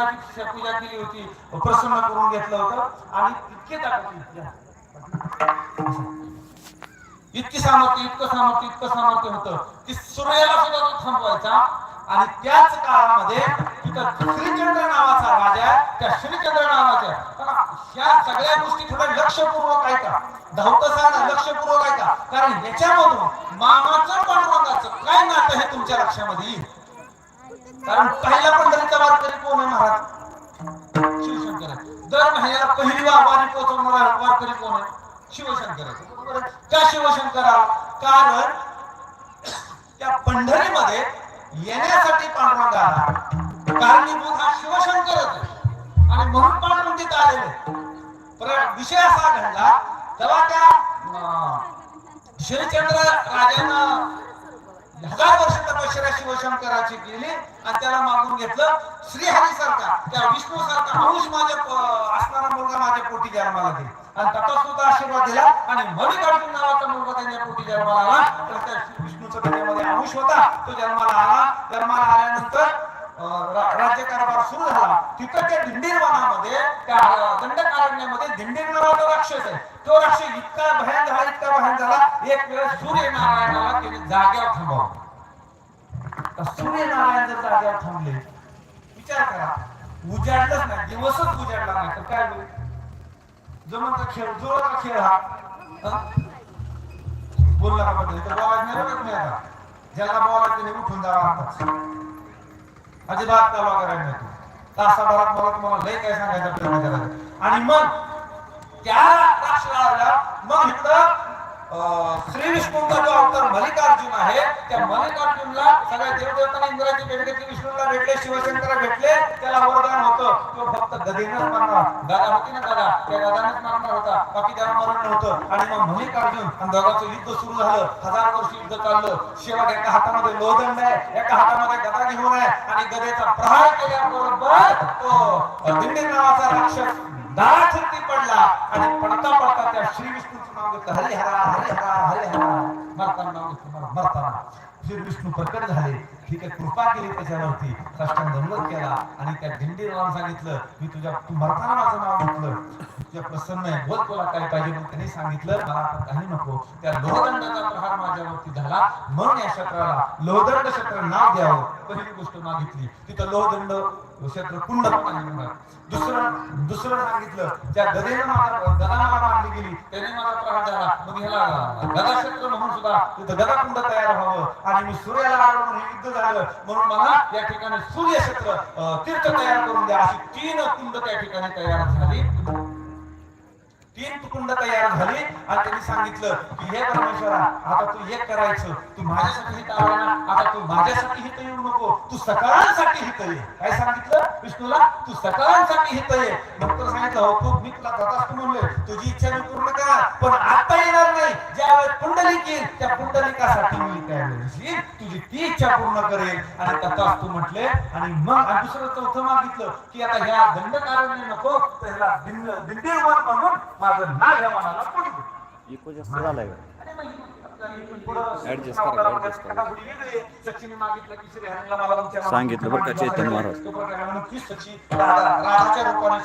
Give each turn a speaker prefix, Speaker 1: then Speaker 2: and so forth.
Speaker 1: शिवशंकराची पूजा केली होती प्रसन्न करून घेतलं होतं आणि इतके इतकी सामर्थ्य इतकं सामर्थ्य इतकं सामर्थ्य होतं की सूर्याला सुद्धा तो थांबवायचा. आणि त्याच काळामध्ये तिथं श्रीचंद्र नावाचा राजा आहे, त्या श्रीचंद्र नावाच्या बघा, ह्या सगळ्या गोष्टी थोड्या लक्षपूर्वक ऐका. धावतं सांगा लक्षपूर्वक ऐका. कारण याच्यामधून मामाचं पांडुरंगाचं काय नातं हे तुमच्या लक्षामध्ये येईल? कारण पहिला पंढरीचा वारकरी कोण आहे महाराज? शिवशंकर दर महिन्याला पहिली वारी पोहोचवणारा वारकरी कोण आहे? शिवशंकर का शिवशंकरा कारण त्या पंढरीमध्ये येण्यासाठी पांडुरंग आला. कारणीभूत हा शिवशंकरच आणि म्हणून पांडुरंगीत आलेले पर विषय असा घडला तेव्हा त्या अं, श्रीचंद्र राजानं हजार वर्ष तपश्चर्या शिवशंकराची केली आणि त्याला मागून घेतलं श्रीहरी सारखा त्या विष्णू सारखा अंश माझ्या असणारा मुलगा माझ्या पोटी जन्माला दिली आणि तथा सुद्धा आशीर्वाद दिला. आणि मल्लिकार्जुन नावाचा मुलगा त्यांच्या पोटी जन्माला आला. तर त्या विष्णूचा त्याच्यामध्ये अंश होता. तो जन्माला आला. जन्माला आल्यानंतर राज्यकारभार सुरू झाला. तिथं त्या दिंडीर वनामध्ये त्या दंडकारण्यामध्ये दिंडीर नावाचा राक्षस आहे. तो राक्षस इतका भयान झाला इतका भयान झाला एक वेळेस सूर्यनारायणाला त्याने जाग्यावर थांबवलं. सूर्यनारायण जर जाग्यावर थांबले. विचार करा उजाडलंच नाही दिवसच उजाडला नाही तर काय होईल? जमन खेळ जोराचा खेळ हा. बोलला का तर बोलायचं नाही ज्याला बोलायचं त्याने उठून जावा अजिबात तालवा करायला नाही तासाभरात मला तुम्हाला लय काय सांगायचं प्रयत्न करायचा आणि मग त्या राक्षसाला मग इकडं श्री विष्णूंचा जो अवतार मल्लिकार्जुन आहे त्या मल्लिकार्जुनला सगळ्या देवदेवतांना इंद्राची भेट घेतली विष्णूला भेटले शिवशंकरा भेटले त्याला वरदान होतं. तो फक्त गदेनच मारणार दादा होती ना दादा त्या गदानेच मारणार होता. बाकी त्याला मरण नव्हतं. आणि मग मल्लिकार्जुन आणि दोघांचं युद्ध सुरू झालं. हजार वर्ष युद्ध चाललं. शेवट एका हातामध्ये लोहदंड आहे एका हातामध्ये गदा घेऊन आहे आणि गदेचा प्रहार केल्याबरोबर तो दिंडी नावाचा राक्षस दारावरती पडला. आणि पडता पडता त्या श्री विष्णूचं नाव घेतलं हरिहरा हरिहरा हरिहरा मरताना नाव घेतलं मर- मरताना श्री विष्णू प्रकट झाले. ठीक आहे कृपा केली त्याच्यावरती. साष्टांग दंडवत केला. आणि त्या दिंडीला सांगितलं. मी तुझ्या तू मरताना माझं नाव घेतलं. तुझ्या प्रसन्न आहे. बोल तुला काय पाहिजे मग त्यांनी सांगितलं. मला आता काही नको. त्या लोहदंडाचा प्रहार माझ्यावरती झाला. म्हणून या क्षेत्राला लोहदंड क्षेत्र नाव द्यावं. पहिली गोष्ट मागितली. तिथं लोहदंड क्षेत्र कुंड दुसरं दुसरं सांगितलं. त्या गदेनं मला गदा मला मारली गेली त्याने मला प्रहार झाला मग ह्याला गदा क्षेत्र म्हणून सुद्धा तिथं गदा तयार व्हावं आणि मी सूर्याला लागलो म्हणून युद्ध झालं. म्हणून मला या ठिकाणी सूर्यक्षेत्र तीर्थ तयार करून द्या. अशी तीन कुंड त्या ठिकाणी तयार झाली. तीन कुंड तयार झाली. आणि त्यांनी सांगितलं की हे परमेश्वरा आता तू एक करायचं. तू माझ्यासाठी हित आला आता तू माझ्यासाठी हित येऊ नको. तू सकाळांसाठी हित ये. काय सांगितलं? विष्णूला तू सकाळांसाठी हित ये. भक्त सांगितलं हो खूप मी तुला तथास्तु म्हणलोय तुझी इच्छा मी पूर्ण करा पण आता येणार नाही. ज्यावेळेस पुंडलिक येईल त्या पुंडलिकासाठी मी त्यावेळेस तुझी ती इच्छा पूर्ण करेल. आणि तथास्तु म्हटले आणि मग दुसरं चौथं मागितलं की आता ह्या दंडकारण्य नको तर ह्याला दिंड दिंडीवर म्हणून माझं नाव ह्या मनाला पडतो दे.
Speaker 2: इको जास्त झालाय
Speaker 1: आणि
Speaker 2: Adjust करा, adjust करा. सांगितलं बरं का चैतन्य महाराज.
Speaker 1: तो प्रकारे म्हणून ती सची राधा राधाच्या रूपाने